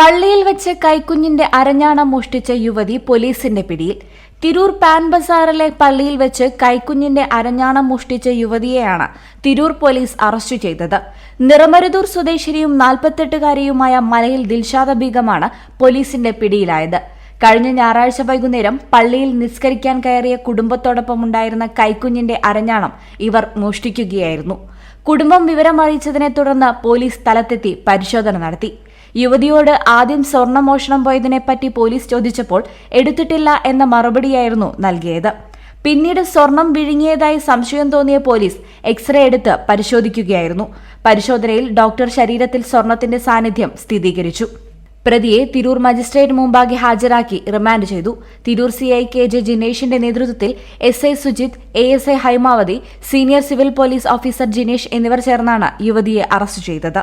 പള്ളിയിൽ വെച്ച് കൈക്കുഞ്ഞിന്റെ അരഞ്ഞാണം മോഷ്ടിച്ച യുവതി പോലീസിന്റെ പിടിയിൽ. തിരൂർ പാൻ ബസാറിലെ പള്ളിയിൽ വെച്ച് കൈക്കുഞ്ഞിന്റെ അരഞ്ഞാണം മോഷ്ടിച്ച യുവതിയെയാണ് തിരൂർ പോലീസ് അറസ്റ്റ് ചെയ്തത്. നിറമരുതൂർ സ്വദേശിനിയും നാൽപ്പത്തെട്ടുകാരിയുമായ മലയിൽ ദിൽഷാദ ബീഗമാണ് പോലീസിന്റെ പിടിയിലായത്. കഴിഞ്ഞ ഞായറാഴ്ച വൈകുന്നേരം പള്ളിയിൽ നിസ്കരിക്കാൻ കയറിയ കുടുംബത്തോടൊപ്പമുണ്ടായിരുന്ന കൈക്കുഞ്ഞിന്റെ അരഞ്ഞാണം ഇവർ മോഷ്ടിക്കുകയായിരുന്നു. കുടുംബം വിവരമറിയിച്ചതിനെ തുടർന്ന് പോലീസ് സ്ഥലത്തെത്തി പരിശോധന നടത്തി. യുവതിയോട് ആദ്യം സ്വർണമോഷണം പോയതിനെപ്പറ്റി പോലീസ് ചോദിച്ചപ്പോൾ എടുത്തിട്ടില്ല എന്ന മറുപടിയായിരുന്നു നൽകിയത്. പിന്നീട് സ്വർണം വിഴുങ്ങിയതായി സംശയം തോന്നിയ പോലീസ് എക്സ്റേ എടുത്ത് പരിശോധിക്കുകയായിരുന്നു. പരിശോധനയിൽ ഡോക്ടർ ശരീരത്തിൽ സ്വർണത്തിന്റെ സാന്നിധ്യം സ്ഥിരീകരിച്ചു. പ്രതിയെ തിരൂർ മജിസ്ട്രേറ്റ് മുമ്പാകെ ഹാജരാക്കി റിമാൻഡ് ചെയ്തു. Tirur C I K J ജിനേഷിന്റെ നേതൃത്വത്തിൽ S I Sujith A S I Haimavathi senior civil police officer Jinesh എന്നിവർ ചേർന്നാണ് യുവതിയെ അറസ്റ്റ് ചെയ്തത്.